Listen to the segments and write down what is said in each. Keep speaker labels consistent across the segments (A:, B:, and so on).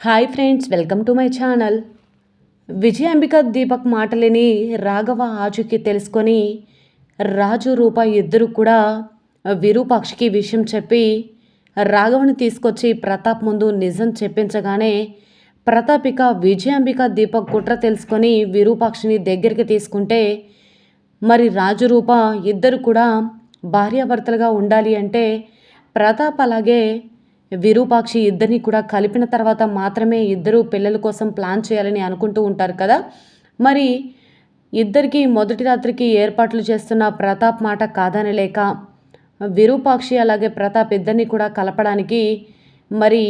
A: Hi friends welcome to my channel. Vijayambika Deepak మాటలని రాఘవ ఆచూకి తెలుసుకొని రాజు రూప ఇద్దరు కూడా విరూపాక్షికి విషయం చెప్పి రాఘవని తీసుకొచ్చి ప్రతాప్ ముందు నిజం చెప్పించగానే ప్రతాప్ ఇక విజయాంబిక దీపక్ కుట్ర తెలుసుకొని విరూపాక్షిని దగ్గరికి తీసుకుంటే మరి రాజు రూప ఇద్దరు కూడా భార్యాభర్తలుగా ఉండాలి అంటే ప్రతాప్ అలాగే విరూపాక్షి ఇద్దరిని కూడా కలిపిన తర్వాత మాత్రమే ఇద్దరు పిల్లల కోసం ప్లాన్ చేయాలని అనుకుంటూ ఉంటారు కదా. మరి ఇద్దరికి మొదటి రాత్రికి ఏర్పాట్లు చేస్తున్న ప్రతాప్ మాట కాదని లేక విరూపాక్షి అలాగే ప్రతాప్ ఇద్దరిని కూడా కలపడానికి మరి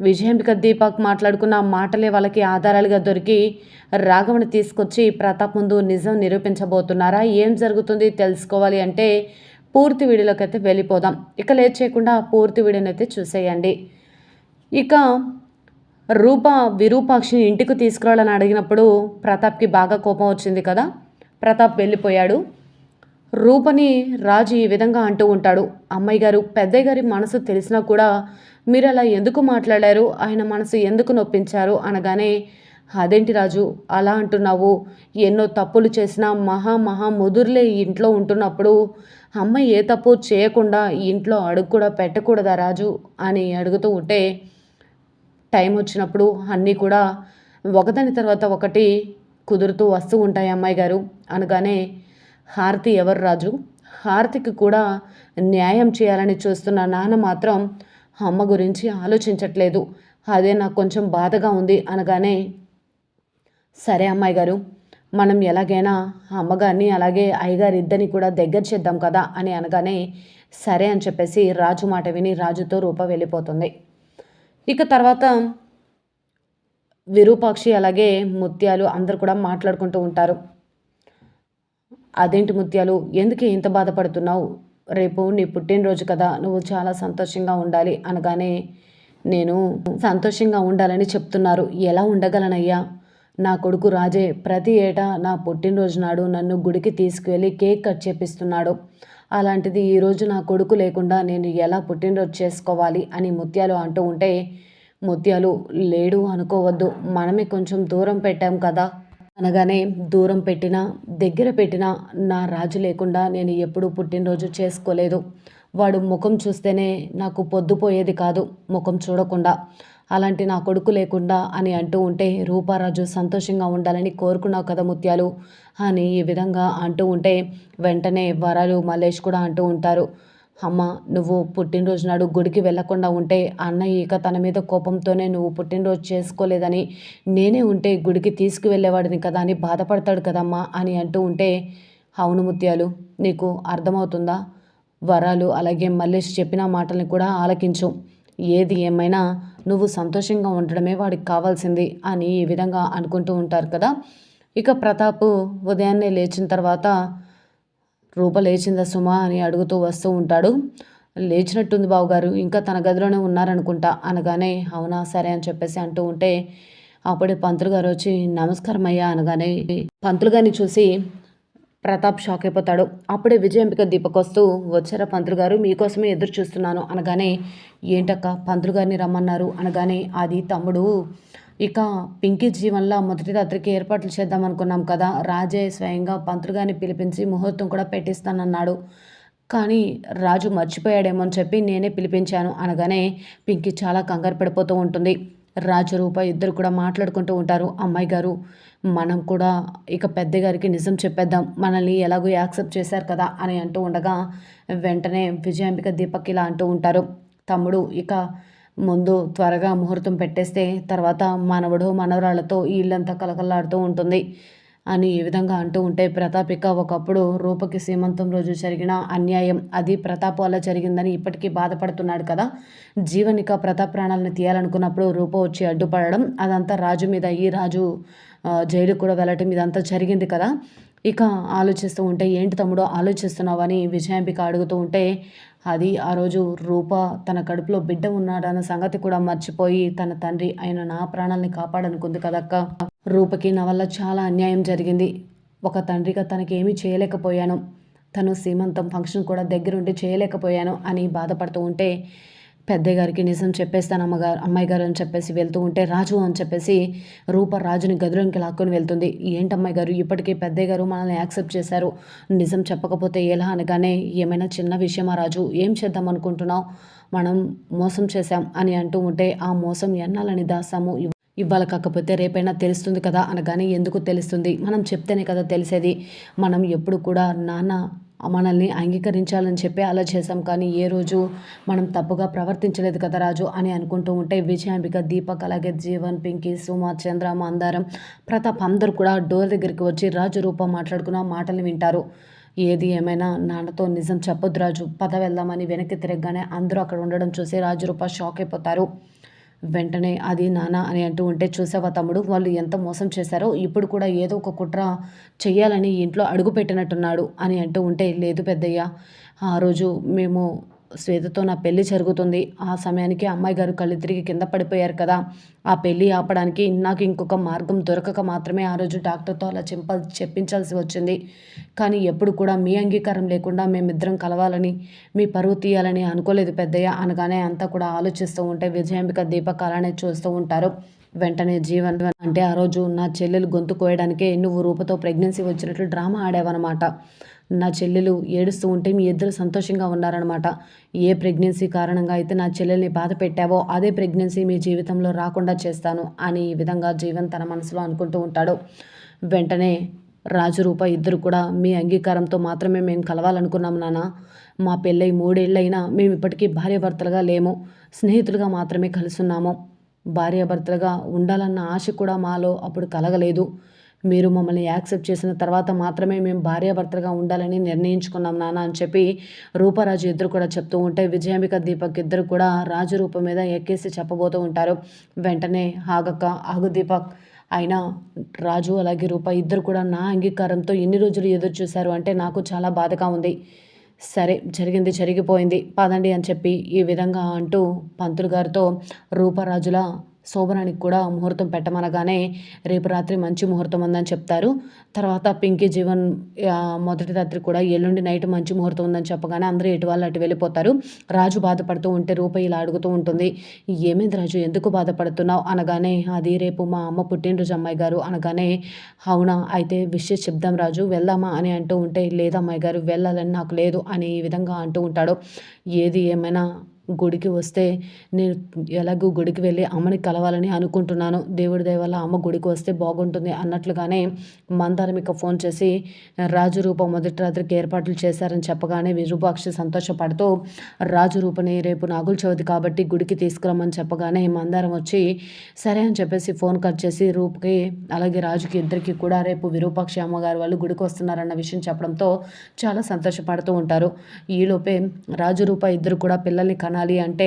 A: విజయంబిక దీపక్ మాట్లాడుకున్న మాటలే వాళ్ళకి ఆధారాలుగా దొరికి రాఘవని తీసుకొచ్చి ప్రతాప్ ముందు నిజం నిరూపించబోతున్నారా? ఏం జరుగుతుంది? తెలుసుకోవాలి అంటే పూర్తి వీడియోలోకి అయితే వెళ్ళిపోదాం. ఇక లేట్ చేయకుండా పూర్తి వీడియోని అయితే చూసేయండి. ఇక రూప విరూపాక్షిని ఇంటికి తీసుకురావాలని అడిగినప్పుడు ప్రతాప్కి బాగా కోపం వచ్చింది కదా. ప్రతాప్ వెళ్ళిపోయాడు. రూపని రాజు ఈ విధంగా అంటూ ఉంటాడు. అమ్మాయి గారు పెద్దయ్య గారి మనసు తెలిసినా కూడా మీరు అలా ఎందుకు మాట్లాడారు? ఆయన మనసు ఎందుకు నొప్పించారు? అనగానే అదేంటి రాజు అలా అంటున్నావు? ఎన్నో తప్పులు చేసినా మహా మహా ముదురులే ఇంట్లో ఉంటున్నప్పుడు. అమ్మ ఏ తప్పు చేయకుండా ఇంట్లో అడుగు కూడా పెట్టకూడదా రాజు? అని అడుగుతూ ఉంటే టైం వచ్చినప్పుడు అన్నీ కూడా ఒకదాని తర్వాత ఒకటి కుదురుతూ వస్తూ ఉంటాయి అమ్మాయి గారు. అనగానే హారతి ఎవరు రాజు? హారతికి కూడా న్యాయం చేయాలని చూస్తున్న నాన్న మాత్రం అమ్మ గురించి ఆలోచించట్లేదు. అదే నాకు కొంచెం బాధగా ఉంది అనగానే సరే అమ్మాయి గారు మనం ఎలాగైనా అమ్మగారిని అలాగే అయ్యగారి ఇద్దరిని కూడా దగ్గర చేద్దాం కదా అని అనగానే సరే అని చెప్పేసి రాజు మాట విని రాజుతో రూప వెళ్ళిపోతుంది. ఇక తర్వాత విరూపాక్షి అలాగే ముత్యాలు అందరు కూడా మాట్లాడుకుంటూ ఉంటారు. అదేంటి ముత్యాలు ఎందుకు ఇంత బాధపడుతున్నావు? రేపు నీ పుట్టినరోజు కదా నువ్వు చాలా సంతోషంగా ఉండాలి అనగానే నేను సంతోషంగా ఉండాలని చెప్తున్నారు. ఎలా ఉండగలనయ్యా? నా కొడుకు రాజే ప్రతి ఏటా నా పుట్టినరోజు నాడు నన్ను గుడికి తీసుకువెళ్ళి కేక్ కట్ చేపిస్తున్నాడు. అలాంటిది ఈరోజు నా కొడుకు లేకుండా నేను ఎలా పుట్టినరోజు చేసుకోవాలి అని ముత్యాలు అంటూ ఉంటే ముత్యాలు లేడు అనుకోవద్దు. మనమే కొంచెం దూరం పెట్టాం కదా. అనగానే దూరం పెట్టినా దగ్గర పెట్టినా నా రాజు లేకుండా నేను ఎప్పుడూ పుట్టినరోజు చేసుకోలేదు. వాడు ముఖం చూస్తేనే నాకు పొద్దుపోయేది కాదు ముఖం చూడకుండా. అలాంటి నా కొడుకు లేకుండా అని అంటూ ఉంటే రూపారాజు సంతోషంగా ఉండాలని కోరుకున్నావు కదా ముత్యాలు అని ఈ విధంగా అంటూ ఉంటే వెంటనే వరాలు మల్లేష్ కూడా అంటూ ఉంటారు. అమ్మ నువ్వు పుట్టినరోజు నాడు గుడికి వెళ్ళకుండా ఉంటే అన్నయ్య ఇక తన మీద కోపంతోనే నువ్వు పుట్టినరోజు చేసుకోలేదని నేనే ఉంటే గుడికి తీసుకువెళ్ళేవాడిని కదా అని బాధపడతాడు కదమ్మా అని అంటూ ఉంటే అవును ముత్యాలు నీకు అర్థమవుతుందా? వరాలు అలాగే మల్లేష్ చెప్పిన మాటల్ని కూడా ఆలకించు. ఏది ఏమైనా నువ్వు సంతోషంగా ఉండడమే వాడికి కావాల్సింది అని ఈ విధంగా అనుకుంటూ ఉంటారు కదా. ఇక ప్రతాప్ ఉదయాన్నే లేచిన తర్వాత రూప లేచిందా సుమా అని అడుగుతూ వస్తూ ఉంటాడు. లేచినట్టుంది బావగారు ఇంకా తన గదిలోనే ఉన్నారనుకుంటా అనగానే అవునా సరే అని చెప్పేసి అంటూ ఉంటే అప్పుడే పంతులు గారు వచ్చి నమస్కారం అయ్యా అనగానే పంతులు గారిని చూసి ప్రతాప్ షాక్ అయిపోతాడు. అప్పుడే విజయ దీపక్ వస్తూ వచ్చారా పంతులు గారు? మీకోసమే ఎదురు చూస్తున్నాను అనగానే ఏంటక్క? పంతులు గారిని రమ్మన్నారు అనగానే అది తమ్ముడు. ఇక పింకీ జీవన్లో మొదటి రాత్రికి ఏర్పాట్లు చేద్దాం అనుకున్నాం కదా. రాజే స్వయంగా పంతులు గారిని పిలిపించి ముహూర్తం కూడా పెట్టిస్తానన్నాడు. కానీ రాజు మర్చిపోయాడేమో అని చెప్పి నేనే పిలిపించాను అనగానే పింకీ చాలా కంగారు పడిపోతూ ఉంటుంది. రాజు రూప ఇద్దరు కూడా మాట్లాడుకుంటూ ఉంటారు. అమ్మాయి గారు మనం కూడా ఇక పెద్ద గారికి నిజం చెప్పేద్దాం. మనల్ని ఎలాగో యాక్సెప్ట్ చేశారు కదా అని అంటూ ఉండగా వెంటనే విజయాంబిక దీపక్ ఇలా అంటూ ఉంటారు. తమ్ముడు ఇక ముందు త్వరగా ముహూర్తం పెట్టేస్తే తర్వాత మనవడు మనవరాళ్ళతో ఇల్లంతా కలకలాడుతూ ఉంటుంది. అని ఈ విధంగా అంటూ ఉంటే ప్రతాపిక ఒకప్పుడు రూపకి సీమంతం రోజు జరిగిన అన్యాయం అది ప్రతాప్ వల్ల జరిగిందని ఇప్పటికీ బాధపడుతున్నాడు కదా. జీవనిక ప్రతాప్ ప్రాణాలను తీయాలనుకున్నప్పుడు రూప వచ్చి అడ్డుపడడం అదంతా రాజు మీద ఈ రాజు జైలు కూడా వెళ్ళటం ఇదంతా జరిగింది కదా. ఇక ఆలోచిస్తూ ఉంటే ఏంటి తమ్ముడు ఆలోచిస్తున్నావని విజయాంబిక అడుగుతూ ఉంటే అది ఆ రోజు రూప తన కడుపులో బిడ్డ ఉన్నాడన్న సంగతి కూడా మర్చిపోయి తన తండ్రి ఆయన నా ప్రాణాలని కాపాడనుకుంది కదక్క. రూపకి నా వల్ల చాలా అన్యాయం జరిగింది. ఒక తండ్రిగా తనకేమీ చేయలేకపోయాను. తను సీమంతం ఫంక్షన్ కూడా దగ్గరుండి చేయలేకపోయాను అని బాధపడుతూ ఉంటే పెద్దయ్య గారికి నిజం చెప్పేస్తాను అమ్మగారు అమ్మాయి గారు అని చెప్పేసి వెళ్తూ ఉంటే రాజు అని చెప్పేసి రూప రాజుని గదిలోకి లాక్కొని వెళ్తుంది. ఏంటమ్మాయి గారు ఇప్పటికీ పెద్దయ్య గారు మనల్ని యాక్సెప్ట్ చేశారు. నిజం చెప్పకపోతే ఎలా అనగానే ఏమైనా చిన్న విషయమా రాజు? ఏం చేద్దాం అనుకుంటున్నావు మనం మోసం చేశాం అని అంటూ ఉంటే ఆ మోసం ఎన్నాలని దాసాము. ఇవాళ కాకపోతే రేపైనా తెలుస్తుంది కదా అనగానే ఎందుకు తెలుస్తుంది? మనం చెప్తేనే కదా తెలిసేది. మనం ఎప్పుడు కూడా నాన్న మనల్ని అంగీకరించాలని చెప్పి అలా చేసాం కానీ ఏ రోజు మనం తప్పుగా ప్రవర్తించలేదు కదా రాజు అని అనుకుంటూ ఉంటే విజయాంబిక దీపక్ అలాగే జీవన్ పింకీ సుమ చంద్ర మందారం ప్రతాప్ అందరూ కూడా డోర్ దగ్గరికి వచ్చి రాజు రూపం మాట్లాడుకున్న మాటలు వింటారు. ఏది ఏమైనా నాన్నతో నిజం చెప్పొద్దు రాజు. పద వెళ్దామని వెనక్కి తిరగగానే అందరూ అక్కడ ఉండడం చూసి రాజు రూప షాక్ అయిపోతారు. వెంటనే అది నానా అని అంటూ ఉంటే చూసావా తమ్ముడు? వాళ్ళు ఎంత మోసం చేశారో ఇప్పుడు కూడా ఏదో ఒక కుట్ర చెయ్యాలని ఇంట్లో అడుగు పెట్టినట్టున్నాడు అని అంటూ ఉంటే లేదు పెద్దయ్య ఆ రోజు మేము శ్వేతతో నా పెళ్ళి జరుగుతుంది. ఆ సమయానికి అమ్మాయి గారు కళ్ళు తిరిగి కింద పడిపోయారు కదా. ఆ పెళ్ళి ఆపడానికి నాకు ఇంకొక మార్గం దొరకక మాత్రమే ఆ రోజు డాక్టర్తో అలా చెంప చెప్పించాల్సి వచ్చింది. కానీ ఎప్పుడు కూడా మీ అంగీకారం లేకుండా మేమిద్దరం కలవాలని మీ పరువు తీయాలని అనుకోలేదు పెద్దయ్య. అనగానే అంతా కూడా ఆలోచిస్తూ ఉంటే విజయాంబిక దీపక్ అలానే చూస్తూ ఉంటారు. వెంటనే జీవన్ అంటే ఆ రోజు నా చెల్లెలు గొంతు కోయడానికే నువ్వు రూపతో ప్రెగ్నెన్సీ వచ్చినట్లు డ్రామా ఆడావన్నమాట. నా చెల్లెలు ఏడుస్తూ ఉంటే మీ ఇద్దరు సంతోషంగా ఉన్నారనమాట ఏ ప్రెగ్నెన్సీ కారణంగా అయితే నా చెల్లెల్ని బాధ పెట్టావో అదే ప్రెగ్నెన్సీ మీ జీవితంలో రాకుండా చేస్తాను అని ఈ విధంగా జీవన్ తన మనసులో అనుకుంటూ ఉంటాడు. వెంటనే రాజు రూప ఇద్దరు కూడా మీ అంగీకారంతో మాత్రమే మేము కలవాలనుకున్నాం నాన్న. మా పెళ్ళై మూడేళ్ళైనా మేము ఇప్పటికీ భార్యాభర్తలుగా లేము. స్నేహితులుగా మాత్రమే కలుసున్నాము. భార్యాభర్తలుగా ఉండాలన్న ఆశ కూడా మాలో అప్పుడు కలగలేదు. మీరు మమ్మల్ని యాక్సెప్ట్ చేసిన తర్వాత మాత్రమే మేము భార్యాభర్తగా ఉండాలని నిర్ణయించుకున్నాం నాన్న అని చెప్పి రూపరాజు ఇద్దరు కూడా చెప్తూ ఉంటే విజయాంబిక దీపక్ ఇద్దరు కూడా రాజు రూపం మీద ఎక్కేసి చెప్పబోతూ ఉంటారు. వెంటనే ఆగక్క ఆగు దీపక్. అయినా రాజు అలాగే రూప ఇద్దరు కూడా నా అంగీకారంతో ఎన్ని రోజులు ఎదురు చూశారు అంటే నాకు చాలా బాధగా ఉంది. సరే జరిగింది జరిగిపోయింది. పదండి అని చెప్పి ఈ విధంగా అంటూ పంతులు గారితో రూపరాజుల శోభనానికి కూడా ముహూర్తం పెట్టమనగానే రేపు రాత్రి మంచి ముహూర్తం ఉందని చెప్తారు. తర్వాత పింకీ జీవన్ మొదటి రాత్రి కూడా ఎల్లుండి నైట్ మంచి ముహూర్తం ఉందని చెప్పగానే అందరూ ఎటు వాళ్ళు అటు వెళ్ళిపోతారు. రాజు బాధపడుతూ ఉంటే రూప ఇలా అడుగుతూ ఉంటుంది ఏమైంది రాజు ఎందుకు బాధపడుతున్నావు? అనగానే అది రేపు మా అమ్మ పుట్టినరోజు అమ్మాయి గారు. అనగానే అవునా అయితే విషయం చెప్దాం రాజు వెళ్దామా? అని అంటూ ఉంటే లేదమ్మాయి గారు వెళ్ళాలని నాకు లేదు అని ఈ విధంగా అంటూ ఉంటాడు. ఏది ఏమైనా గుడికి వస్తే నేను ఎలాగో గుడికి వెళ్ళి అమ్మని కలవాలని అనుకుంటున్నాను. దేవుడి దయ వల్ల అమ్మ గుడికి వస్తే బాగుంటుంది అన్నట్లుగానే మందారమిక ఫోన్ చేసి రాజురూప మొదటి రాత్రికి ఏర్పాట్లు చేశారని చెప్పగానే విరూపాక్షి సంతోషపడుతూ రాజు రూపని రేపు నాగుల చవితి కాబట్టి గుడికి తీసుకురమ్మని చెప్పగానే మందారం వచ్చి సరే అని చెప్పేసి ఫోన్ కట్ చేసి రూపుకి అలాగే రాజుకి ఇద్దరికి కూడా రేపు విరూపాక్షి అమ్మగారు వాళ్ళు గుడికి వస్తున్నారన్న విషయం చెప్పడంతో చాలా సంతోషపడుతూ ఉంటారు. ఈలోపే రాజు రూప ఇద్దరు కూడా పిల్లల్ని కన కొనాలి అంటే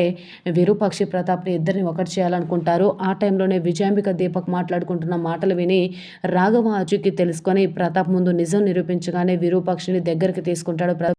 A: విరూపాక్షి ప్రతాప్ని ఇద్దరిని ఒకటి చేయాలనుకుంటారు. ఆ టైంలోనే విజయాంబిక దీపక్ మాట్లాడుకుంటున్న మాటలు విని రాఘవ అచూకి తెలుసుకొని ప్రతాప్ ముందు నిజం నిరూపించగానే విరూపాక్షిని దగ్గరికి తీసుకుంటాడు.